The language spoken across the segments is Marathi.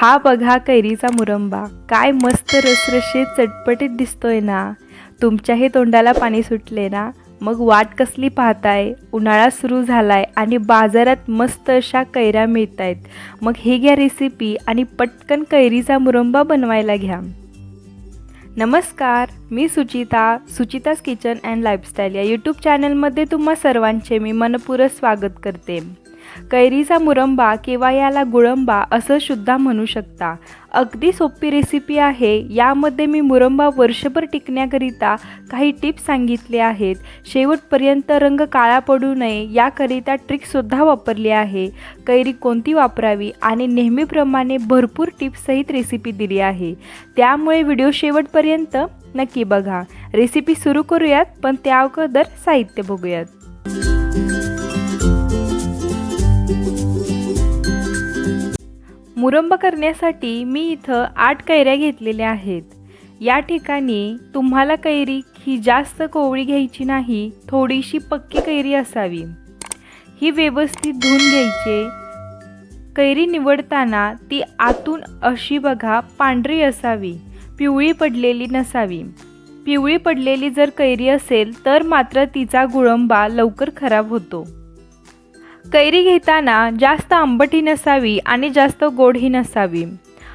हा बघा कैरीचा मुरंबा. काय मस्त रसरशीत चटपटीत दिसतोय ना. तुमच्याही तोंडाला पाणी सुटले ना. मग वाट कसली पाहताय? उन्हाळा सुरू झालाय आणि बाजारात मस्त अशा कैऱ्या मिळत आहेत मग ही घ्या रेसिपी आणि पटकन कैरीचा मुरंबा बनवायला घ्या. नमस्कार मी Suchita Suchita's kitchen and lifestyle या यूट्यूब चॅनलमध्ये तुम्हा सर्वांचे मी मनपूर्वक स्वागत करते. कैरीचा मुरंबा किंवा याला गुळंबा असं सुद्धा म्हणू शकता. अगदी सोपी रेसिपी आहे. यामध्ये मी मुरंबा वर्षभर टिकण्याकरिता काही टिप्स सांगितले आहेत. शेवटपर्यंत रंग काळा पडू नये याकरिता ट्रिकसुद्धा वापरली आहे. कैरी कोणती वापरावी आणि नेहमीप्रमाणे भरपूर टिप्ससहित रेसिपी दिली आहे. त्यामुळे व्हिडिओ शेवटपर्यंत नक्की बघा. रेसिपी सुरू करूयात पण त्या अगोदर साहित्य बघूयात. मुरंब करण्यासाठी मी इथं आठ कैऱ्या घेतलेल्या आहेत. या ठिकाणी तुम्हाला कैरी ही जास्त कोवळी घ्यायची नाही थोडीशी पक्की कैरी असावी. ही व्यवस्थित धुवून घ्यायचे. कैरी निवडताना ती आतून अशी बघा पांढरी असावी पिवळी पडलेली नसावी. पिवळी पडलेली जर कैरी असेल तर मात्र तिचा गुळंबा लवकर खराब होतो. कैरी घेताना जास्त आंबटही नसावी आणि जास्त गोडही नसावी.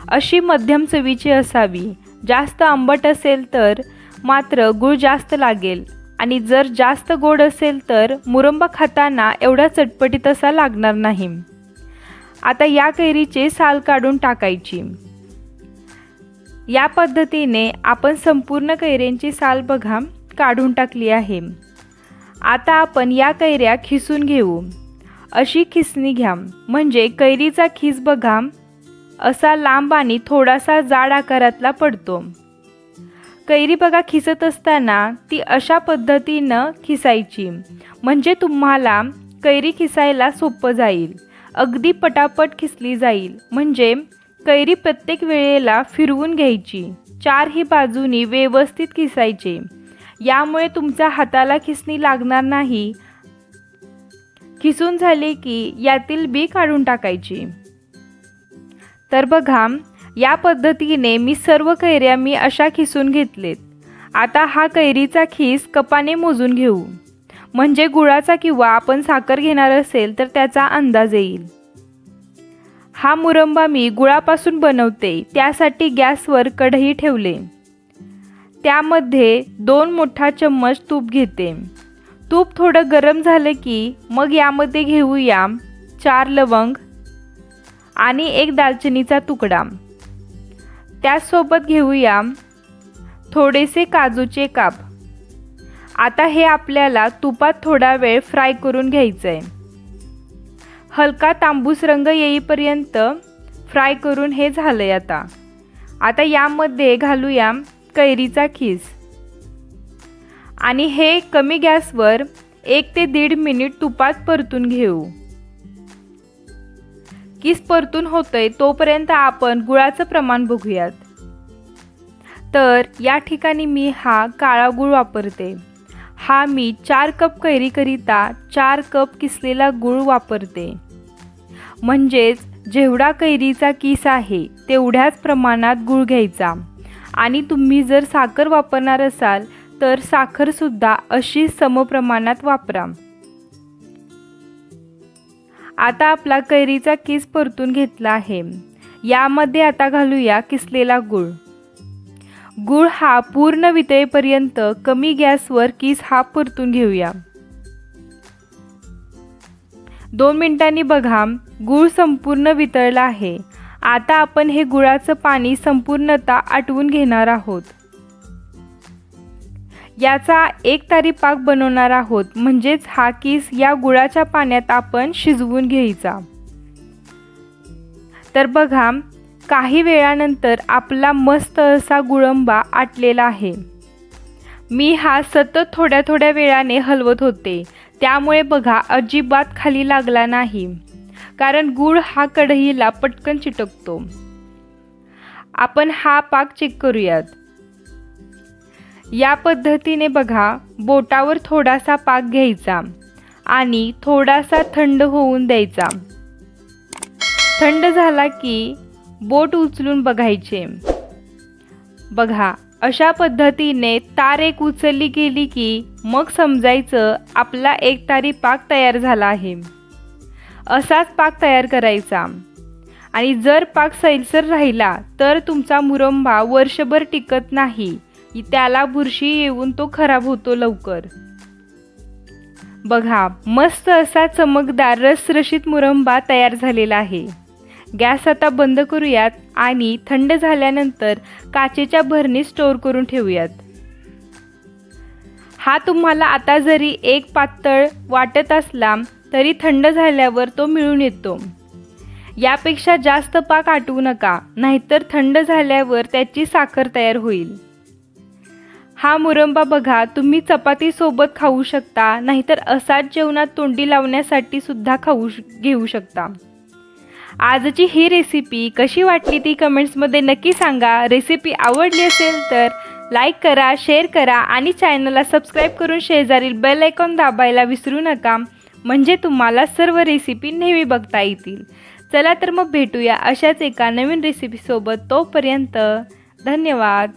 अशी मध्यम चवीची असावी. जास्त आंबट असेल तर मात्र गूळ जास्त लागेल आणि जर जास्त गोड असेल तर मुरंबा खाताना एवढा चटपटीत असा लागणार नाही. आता या कैरीचे साल काढून टाकायची. या पद्धतीने आपण संपूर्ण कैऱ्यांची साल बघा काढून टाकली आहे. आता आपण या कैऱ्या खिसून घेऊ. अशी खिसणी घ्या. म्हणजे कैरीचा खिस बघा. असा लांब आणि थोडासा जाड आकारातला पडतो. कैरी बघा खिसत असताना ती अशा पद्धतीनं खिसायची. म्हणजे तुम्हाला कैरी खिसायला सोपं जाईल. अगदी पटापट खिसली जाईल. म्हणजे कैरी प्रत्येक वेळेला फिरवून घ्यायची. चारही बाजूनी व्यवस्थित खिसायचे. यामुळे तुमच्या हाताला खिसणी लागणार नाही. खिसून झाले की यातील बी काढून टाकायची. तर बघा या पद्धतीने मी सर्व कैऱ्या मी अशा खिसून घेतलेत. आता हा कैरीचा खीस कपाने मोजून घेऊ. म्हणजे गुळाचा किंवा आपण साखर घेणार असेल तर त्याचा अंदाज येईल. हा मुरंबा मी गुळापासून बनवते त्यासाठी गॅसवर कढई ठेवले. त्यामध्ये दोन मोठा चम्मच तूप घेते. तूप थोडं गरम झालं की मग यामध्ये घेऊया चार लवंग आणि एक दालचिनीचा तुकडा. त्याचसोबत घेऊया थोडेसे काजूचे काप. आता हे आपल्याला तुपात थोडा वेळ फ्राय करून घ्यायचं आहे हलका तांबूस रंग येईपर्यंत फ्राय करून हे झालं आहे आता. आता यामध्ये घालूया कैरीचा खीस. आणि हे कमी गॅसवर एक ते दीड मिनिट तुपात परतून घेऊ. किस परतून होतंय तोपर्यंत आपण गुळाचं प्रमाण बघूयात. तर या ठिकाणी मी हा काळा गुळ वापरते. हा मी चार कप कैरीकरिता चार कप किसलेला गुळ वापरते. म्हणजेच जेवढा कैरीचा किस आहे तेवढ्याच प्रमाणात गुळ घ्यायचा. आणि तुम्ही जर साखर वापरणार असाल तर साखरसुद्धा अशी समप्रमाणात वापरा. आता आपला कैरीचा किस परतून घेतला आहे. यामध्ये आता घालूया किसलेला गुळ. गुळ हा पूर्ण वितळेपर्यंत कमी गॅसवर किस हा परतून घेऊया. दोन मिनिटांनी बघा गुळ संपूर्ण वितळला आहे. आता आपण हे गुळाचं पाणी संपूर्णतः आटवून घेणार आहोत. याचा एक तारी पाक बनवणार आहोत. म्हणजेच हा किस या गुळाच्या पाण्यात आपण शिजवून घ्यायचा. तर बघा काही वेळानंतर आपला मस्त असा गुळंबा आटलेला आहे. मी हा सतत थोड्या थोड्या वेळाने हलवत होते. त्यामुळे बघा अजिबात खाली लागला नाही. कारण गुळ हा कढईला पटकन चिटकतो. आपण हा पाक चेक करूयात. या पद्धतीने बघा बोटावर थोडासा पाक घ्यायचा आणि थोडासा थंड होऊन द्यायचा. थंड झाला की बोट उचलून बघायचे. बघा अशा पद्धतीने तार एक उचलली गेली की मग समजायचं आपला एक तारी पाक तयार झाला आहे. असाच पाक तयार करायचा. आणि जर पाक सैलसर राहिला तर तुमचा मुरंबा वर्षभर टिकत नाही. त्याला बुरशी येऊन तो खराब होतो लवकर. बघा मस्त असा चमकदार रसरशीत मुरंबा तयार झालेला आहे. गॅस आता बंद करूयात आणि थंड झाल्यानंतर काचेच्या भरणीत स्टोअर करून ठेवूयात. हा तुम्हाला आता जरी एक पातळ वाटत असला तरी थंड झाल्यावर तो मिळून येतो. यापेक्षा जास्त पाक आटवू नका नाहीतर थंड झाल्यावर त्याची साखर तयार होईल. हा मुरंबा बघा तुम्ही चपातीसोबत खाऊ शकता नाहीतर असाच जेवणात तोंडी लावण्यासाठी सुद्धा खाऊ श- घेऊ शकता. आजची ही रेसिपी कशी वाटली ती कमेंट्समध्ये नक्की सांगा. रेसिपी आवडली असेल तर लाईक करा शेअर करा आणि चॅनलला सबस्क्राईब करून शेजारील बेल आयकॉन दाबायला विसरू नका. म्हणजे तुम्हाला सर्व रेसिपी नेहमी बघता येतील. चला तर मग भेटूया अशाच एका नवीन रेसिपीसोबत तोपर्यंत धन्यवाद.